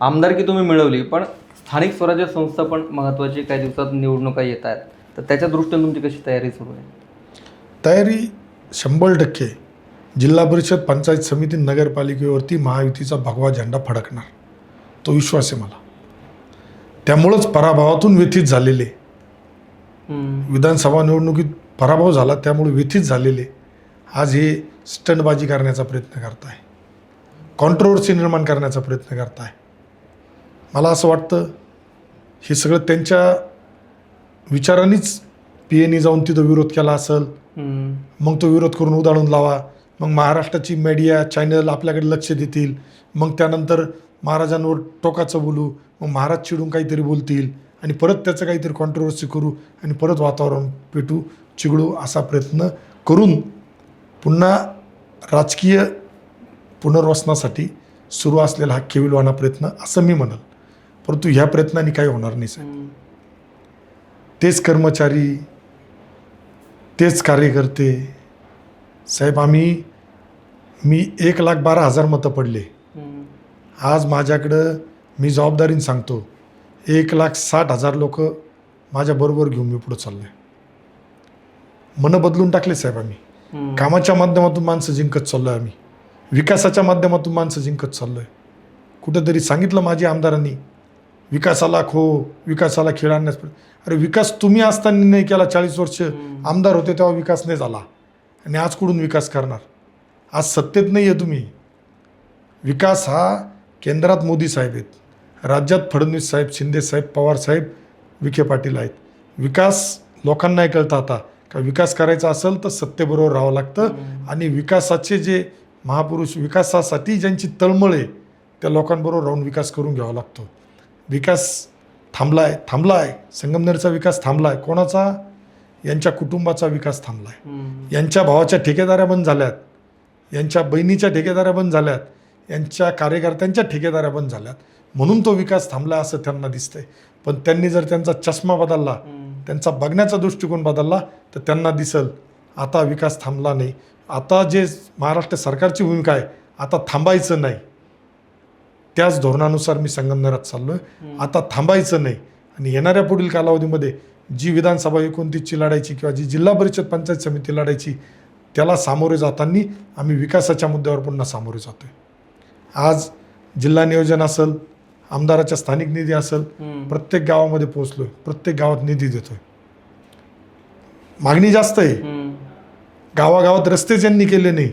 आमदारकी तुम्ही मिळवली पण स्थानिक स्वराज्य संस्था पण महत्त्वाची काही दिवसात निवडणुका येत आहेत. तर त्याच्या दृष्टीने तुमची कशी तयारी सुरू आहे? तयारी शंभर टक्के. जिल्हा परिषद पंचायत समिती नगरपालिकेवरती महायुतीचा भगवा झेंडा फडकणार. तो विश्वास आहे मला. त्यामुळंच पराभवातून व्यथित झालेले. विधानसभा निवडणुकीत पराभव झाला त्यामुळे व्यथित झालेले. आज हे स्टंटबाजी करण्याचा प्रयत्न करताय. कॉन्ट्रोवर्सी निर्माण करण्याचा प्रयत्न करताय. मला असं वाटतं हे सगळं त्यांच्या विचारांनीच पी एनी जाऊन तिथं विरोध केला असेल. मग तो विरोध करून उदाळून लावा. मग महाराष्ट्राची मीडिया चॅनल आपल्याकडे लक्ष देतील. मग त्यानंतर महाराजांवर टोकाचं बोलू. मग महाराज चिडून काहीतरी बोलतील. आणि परत त्याचं काहीतरी कॉन्ट्रोवर्सी करू आणि परत वातावरण पेटू चिघळू असा प्रयत्न करून पुन्हा राजकीय पुनर्वसनासाठी सुरू असलेला हा केविलवाना प्रयत्न असं मी म्हणल. परंतु ह्या प्रयत्नांनी काही होणार नाही साहेब. तेच कर्मचारी तेच कार्यकर्ते साहेब आम्ही मी एक लाख बारा हजार मतं पडले. आज माझ्याकडं मी जबाबदारीने सांगतो एक लाख साठ हजार लोक माझ्याबरोबर घेऊन मी पुढं चाललो आहे मनं बदलून टाकले साहेब आम्ही. कामाच्या माध्यमातून माणसं जिंकत चाललो आहे आम्ही विकासाच्या माध्यमातून माणसं जिंकत चाललो आहे कुठंतरी सांगितलं माझी आमदारांनी विकासाला खो विकासाला खेळ आणण्यास अरे विकास तुम्ही असताना नाही केला चाळीस वर्ष. आमदार होते तेव्हा विकास नाही झाला. आणि आज कुठून विकास करणार? आज सत्तेत नाही आहे तुम्ही. विकास हा केंद्रात मोदी साहेब आहेत. राज्यात फडणवीस साहेब शिंदे साहेब पवार साहेब विखे पाटील आहेत. विकास लोकांना कळतं आता. का विकास करायचा असेल तर सत्तेबरोबर राहावं लागतं. आणि विकासाचे जे महापुरुष विकासासाठी ज्यांची तळमळ आहे त्या लोकांबरोबर राहून विकास करून घ्यावा लागतो. विकास थांबला आहे थांबला आहे संगमनेरचा विकास थांबला आहे कोणाचा? यांच्या कुटुंबाचा विकास थांबला आहे. यांच्या भावाच्या ठेकेदाऱ्या बंद झाल्यात. यांच्या बहिणीच्या ठेकेदाऱ्या बंद झाल्यात. यांच्या कार्यकर्त्यांच्या ठेकेदाऱ्या बंद झाल्यात. म्हणून तो विकास थांबला असं त्यांना दिसतंय. पण त्यांनी जर त्यांचा चष्मा बदलला. त्यांचा बघण्याचा दृष्टिकोन बदलला तर त्यांना दिसल आता विकास थांबला नाही. आता जे महाराष्ट्र सरकारची भूमिका आहे आता थांबायचं नाही. त्याच धोरणानुसार मी संगमनेरात चाललो आहे आता थांबायचं नाही. आणि येणाऱ्या पुढील कालावधीमध्ये जी विधानसभा एकोणतीसची लढायची किंवा जी जिल्हा परिषद पंचायत समिती लढायची त्याला सामोरे जाताना आम्ही विकासाच्या मुद्द्यावर पुन्हा सामोरे जातो आहे आज जिल्हा नियोजन असेल आमदाराच्या स्थानिक निधी असेल. प्रत्येक गावामध्ये पोहोचलो आहे प्रत्येक गावात निधी देतो आहे मागणी जास्त आहे. गावागावात रस्तेच यांनी केले नाही.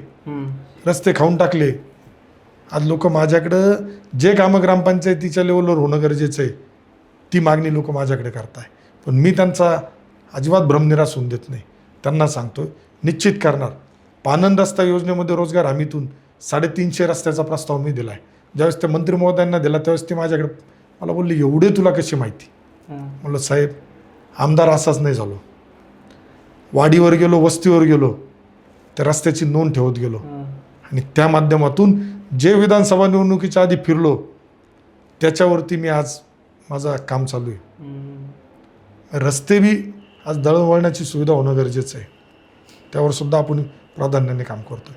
रस्ते खाऊन टाकले. आज लोक माझ्याकडं जे कामं ग्रामपंचायतीच्या लेवलवर होणं गरजेचं आहे ती मागणी लोक माझ्याकडे करताय. पण मी त्यांचा अजिबात भ्रमनिराश होऊन देत नाही. त्यांना सांगतो निश्चित करणार. पानन रस्ता योजनेमध्ये रोजगार हमीतून साडेतीनशे रस्त्याचा प्रस्ताव मी दिला आहे ज्यावेळेस ते मंत्री महोदयांना दिला त्यावेळेस ते माझ्याकडे मला बोलले एवढे तुला कशी माहिती. म्हणलं साहेब आमदार असाच नाही झालो. वाडीवर गेलो वस्तीवर गेलो त्या रस्त्याची नोंद ठेवत गेलो. आणि त्या माध्यमातून जे विधानसभा निवडणुकीच्या आधी फिरलो त्याच्यावरती मी आज माझं काम चालू आहे. रस्ते बी आज दळणवळणाची सुविधा होणं गरजेचं आहे. त्यावर सुद्धा आपण प्राधान्याने काम करतो